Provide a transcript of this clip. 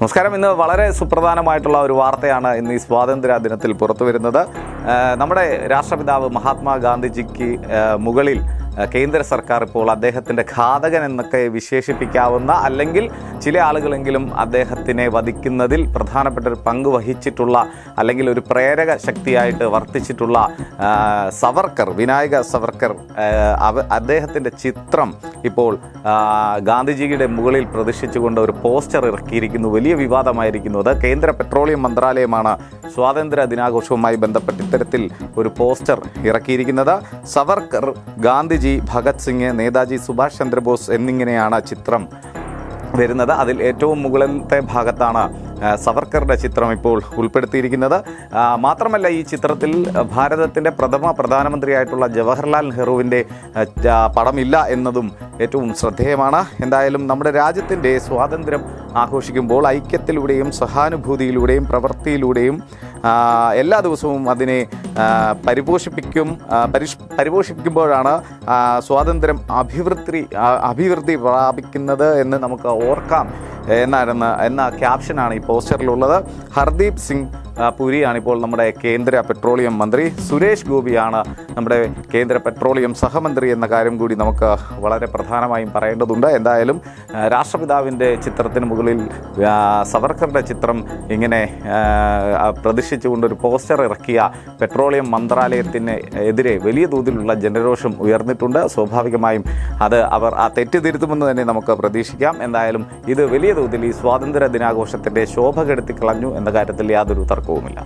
നമസ്കാരം. ഇന്ന് വളരെ സുപ്രധാനമായിട്ടുള്ള ഒരു വാർത്തയാണ് ഇന്ന് ഈ സ്വാതന്ത്ര്യ ദിനത്തിൽ പുറത്തു വരുന്നത് നമ്മുടെ രാഷ്ട്രപിതാവ് മഹാത്മാഗാന്ധിജിക്ക് മുകളിൽ കേന്ദ്ര സർക്കാർ ഇപ്പോൾ അദ്ദേഹത്തിന്റെ ഘാതകൻ എന്നൊക്കെ വിശേഷിപ്പിക്കാവുന്ന അല്ലെങ്കിൽ ചില ആളുകളെങ്കിലും അദ്ദേഹത്തിനെ വധിക്കുന്നതിൽ പ്രധാനപ്പെട്ട ഒരു പങ്ക് വഹിച്ചിട്ടുള്ള അല്ലെങ്കിൽ ഒരു പ്രേരക ശക്തിയായിട്ട് വർത്തിച്ചിട്ടുള്ള സവർക്കർ വിനായക സവർക്കർ അവ അദ്ദേഹത്തിന്റെ ചിത്രം ഇപ്പോൾ ഗാന്ധിജിയുടെ മുകളിൽ പ്രദർശിച്ചുകൊണ്ട് ഒരു പോസ്റ്റർ ഇറക്കിയിരിക്കുന്നു. വലിയ വിവാദമായിരിക്കുന്നു. അത് കേന്ദ്ര പെട്രോളിയം മന്ത്രാലയമാണ് സ്വാതന്ത്ര്യ ദിനാഘോഷവുമായി ബന്ധപ്പെട്ട് ഇത്തരത്തിൽ ഒരു പോസ്റ്റർ ഇറക്കിയിരിക്കുന്നത്. സവർക്കർ ഗാന്ധിജി ഭഗത് സിംഗ് നേതാജി സുഭാഷ് ചന്ദ്രബോസ് എന്നിങ്ങനെയാണ് ചിത്രം വരുന്നത്. അതിൽ ഏറ്റവും മുകളിലത്തെ ഭാഗത്താണ് സവർക്കറുടെ ചിത്രം ഇപ്പോൾ ഉൾപ്പെടുത്തിയിരിക്കുന്നത്. മാത്രമല്ല ഈ ചിത്രത്തിൽ ഭാരതത്തിന്റെ പ്രഥമ പ്രധാനമന്ത്രിയായിട്ടുള്ള ജവഹർലാൽ നെഹ്റുവിന്റെ പടമില്ല എന്നതും ഏറ്റവും ശ്രദ്ധേയമാണ്. എന്തായാലും നമ്മുടെ രാജ്യത്തിന്റെ സ്വാതന്ത്ര്യം ആഘോഷിക്കുമ്പോൾ ഐക്യത്തിലൂടെയും സഹാനുഭൂതിയിലൂടെയും പ്രവൃത്തിയിലൂടെയും എല്ലാ ദിവസവും അതിനെ പരിപോഷിപ്പിക്കും പരിഷ് പരിപോഷിപ്പിക്കുമ്പോഴാണ് സ്വാതന്ത്ര്യം അഭിവൃദ്ധി അഭിവൃദ്ധി പ്രാപിക്കുന്നത് എന്ന് നമുക്ക് ഓർക്കാം. എന്നായിരുന്നു എന്ന ക്യാപ്ഷനാണ് ഈ പോസ്റ്ററിലുള്ളത് ഹർദീപ് സിംഗ് ആ, പുരിയാണ് ഇപ്പോൾ നമ്മുടെ കേന്ദ്ര പെട്രോളിയം മന്ത്രി സുരേഷ് ഗോപിയാണ് നമ്മുടെ കേന്ദ്ര പെട്രോളിയം സഹമന്ത്രി എന്ന കാര്യം കൂടി നമുക്ക് വളരെ പ്രധാനമായും പറയേണ്ടതുണ്ട്. എന്തായാലും രാഷ്ട്രപിതാവിന്റെ ചിത്രത്തിന് മുകളിൽ സവർക്കറുടെ ചിത്രം ഇങ്ങനെ ഒരു പോസ്റ്റർ ഇറക്കിയ പെട്രോളിയം മന്ത്രാലയത്തിന് എതിരെ വലിയ തോതിലുള്ള ജനരോഷം ഉയർന്നിട്ടുണ്ട്. സ്വാഭാവികമായും അത് അവർ ആ തെറ്റ് തിരുത്തുമെന്ന് തന്നെ നമുക്ക് പ്രതീക്ഷിക്കാം. എന്തായാലും ഇത് വലിയ തോതിൽ ഈ സ്വാതന്ത്ര്യ ദിനാഘോഷത്തിന്റെ ശോഭ കെടുത്തി കളഞ്ഞു എന്ന കാര്യത്തിൽ യാതൊരു തർക്കവുമില്ല